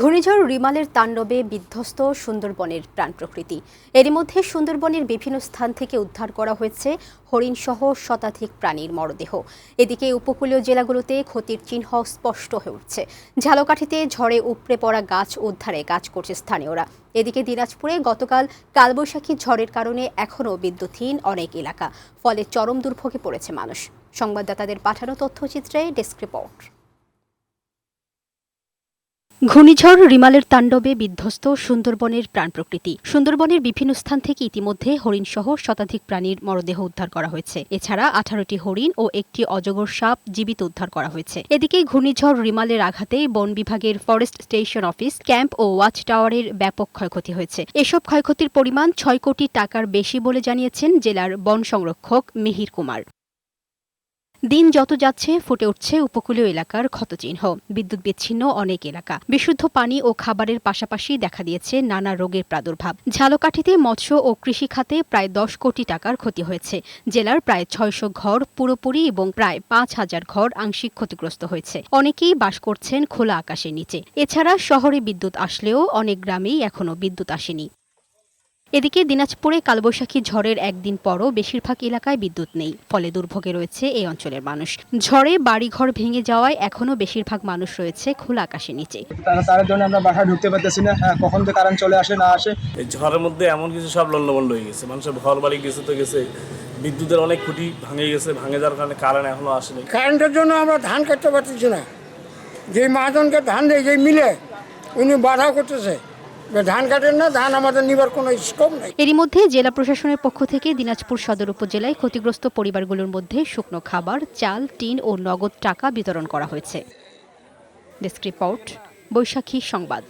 ঘূর্ণিঝড় রিমালের তাণ্ডবে বিধ্বস্ত সুন্দরবনের প্রাণ প্রকৃতি এরই মধ্যে সুন্দরবনের বিভিন্ন স্থান থেকে উদ্ধার করা হয়েছে হরিণসহ শতাধিক প্রাণীর মরদেহ। এদিকে উপকূলীয় জেলাগুলোতে ক্ষতির চিহ্ন স্পষ্ট হয়ে উঠছে। ঝালকাঠিতে ঝড়ে উপড়ে পড়া গাছ উদ্ধারে কাজ করছে স্থানীয়রা। এদিকে দিনাজপুরে গতকাল কালবৈশাখী ঝড়ের কারণে এখনও বিদ্যুৎহীন অনেক এলাকা, ফলে চরম দুর্ভোগে পড়েছে মানুষ। সংবাদদাতাদের পাঠানো তথ্যচিত্রে ডেস্ক রিপোর্ট। ঘূর্ণিঝড় রিমালের তাণ্ডবে বিধ্বস্ত সুন্দরবনের প্রাণ প্রকৃতি। সুন্দরবনের বিভিন্ন স্থান থেকে ইতিমধ্যে হরিণসহ শতাধিক প্রাণীর মরদেহ উদ্ধার করা হয়েছে। এছাড়া আঠারোটি হরিণ ও একটি অজগর সাপ জীবিত উদ্ধার করা হয়েছে। এদিকে ঘূর্ণিঝড় রিমালের আঘাতে বন বিভাগের ফরেস্ট স্টেশন অফিস, ক্যাম্প ও ওয়াচ টাওয়ারের ব্যাপক ক্ষয়ক্ষতি হয়েছে। এসব ক্ষয়ক্ষতির পরিমাণ ছয় কোটি টাকার বেশি বলে জানিয়েছেন জেলার বন সংরক্ষক মিহির কুমার। দিন যত যাচ্ছে, ফুটে উঠছে উপকূলীয় এলাকার ক্ষতচিহ্ন। বিদ্যুৎ বিচ্ছিন্ন অনেক এলাকা। বিশুদ্ধ পানি ও খাবারের পাশাপাশি দেখা দিয়েছে নানা রোগের প্রাদুর্ভাব। ঝালকাঠিতে মৎস্য ও কৃষি খাতে প্রায় দশ কোটি টাকার ক্ষতি হয়েছে। জেলার প্রায় ছয়শো ঘর পুরোপুরি এবং প্রায় পাঁচ হাজার ঘর আংশিক ক্ষতিগ্রস্ত হয়েছে। অনেকেই বাস করছেন খোলা আকাশের নিচে। এছাড়া শহরে বিদ্যুৎ আসলেও অনেক গ্রামেই এখনও বিদ্যুৎ আসেনি। এদিকে দিনাজপুরে কালবৈশাখী ঝড়ের একদিন পরও বেশিরভাগ এলাকায় বিদ্যুৎ নেই ফলে দুর্ভোগে রয়েছে এই অঞ্চলের মানুষ। ঝড়ে বাড়িঘর ভেঙে যাওয়ায় এখনও বেশিরভাগ মানুষ রয়েছে খোলা আকাশের নিচে। তার জন্য আমরা বাসায় ঢুকতে পারতেছি না হ্যাঁ কখন তো কারেন্ট চলে আসে না আসে। এই ঝড়ের মধ্যে এমন কিছু সব লন্ডমন্ড হয়ে গেছে। মানুষের ঘর বাড়ি গেছে তো গেছে বিদ্যুতের অনেক খুঁটি ভাঙে গেছে ভাঙে যাওয়ার কারণে কারেন্ট এখনও আসেনি। কারেন্টের জন্য আমরা ধান কাটতে পারতেছি না। যে মহাজনকে ধান দেয় যে মিলে উনি বাধা করতেছে। ধান কাটেন না, ধান আমাদের নিবার কোনো স্কোপ নেই। এরই মধ্যে জেলা প্রশাসনের পক্ষ থেকে দিনাজপুর সদর উপজেলায় ক্ষতিগ্রস্ত পরিবারগুলোর মধ্যে শুকনো খাবার, চাল, টিন ও নগদ টাকা বিতরণ করা হয়েছে। ডেস্ক রিপোর্ট, বৈশাখী সংবাদ।